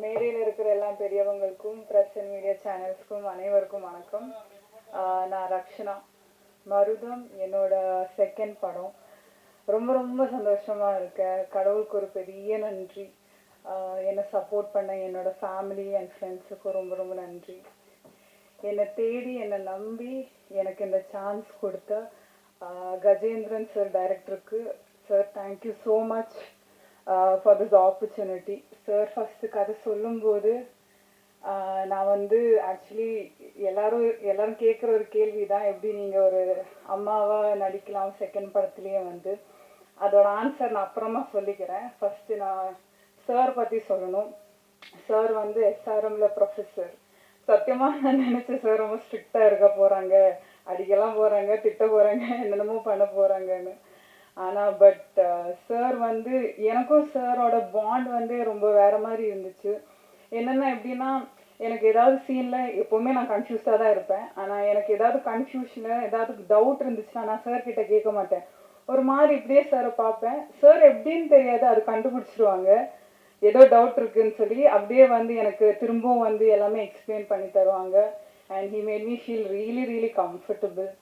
மேடையில் இருக்கிற எல்லா பெரியவங்களுக்கும் ப்ரெஸ் அண்ட் மீடியா சேனல்ஸ்க்கும் அனைவருக்கும் வணக்கம். நான் ரக்ஷனா. மருதம் என்னோட செகண்ட் படம். ரொம்ப ரொம்ப சந்தோஷமா இருக்கேன் கடவுளுக்கு ஒரு பெரிய நன்றி. என்னை சப்போர்ட் பண்ண என்னோட ஃபேமிலி அண்ட் ஃப்ரெண்ட்ஸுக்கும் ரொம்ப ரொம்ப நன்றி. என்னை தேடி என்னை நம்பி எனக்கு இந்த சான்ஸ் கொடுத்த கஜேந்திரன் சார் டைரக்டருக்கு sir thank you so much for this opportunity sir first கதை சொல்லும்போது uh, நான் வந்து ஆக்சுவலி எல்லாரும் எல்லாரும் கேட்குற ஒரு கேள்வி தான் எப்படி நீங்கள் ஒரு அம்மாவாக நடிக்கலாம் செகண்ட் படத்துலேயே வந்து? அதோட ஆன்சர் நான் அப்புறமா சொல்லிக்கிறேன். ஃபஸ்ட்டு நான் சார் பற்றி சொல்லணும். சார் வந்து எஸ்ஆர்எம்ல ப்ரொஃபஸர் சத்தியமாக நான் நினச்சேன் சார் ரொம்ப ஸ்ட்ரிக்டாக இருக்க போகிறாங்க அடிக்கலாம் போகிறாங்க திட்ட போகிறாங்க என்னென்னமோ பண்ண போகிறாங்கன்னு ஆனால் பட் சார் வந்து எனக்கும் சாரோட பாண்ட் வந்து ரொம்ப வேற மாதிரி இருந்துச்சு. என்னென்ன எப்படின்னா எனக்கு ஏதாவது சீனில் எப்போவுமே நான் கன்ஃபியூஸ்டாக தான் இருப்பேன். ஆனால் எனக்கு ஏதாவது கன்ஃபியூஷனு ஏதாவது டவுட் இருந்துச்சுன்னா நான் சார் கிட்ட கேட்க மாட்டேன். ஒரு மாதிரி இப்படியே சாரை பார்ப்பேன். சார் எப்படின்னு தெரியாது அது கண்டுபிடிச்சிருவாங்க. ஏதோ டவுட் இருக்குன்னு சொல்லி அப்படியே வந்து எனக்கு திரும்பவும் வந்து எல்லாமே எக்ஸ்பிளைன் பண்ணி தருவாங்க. And he made me feel really really comfortable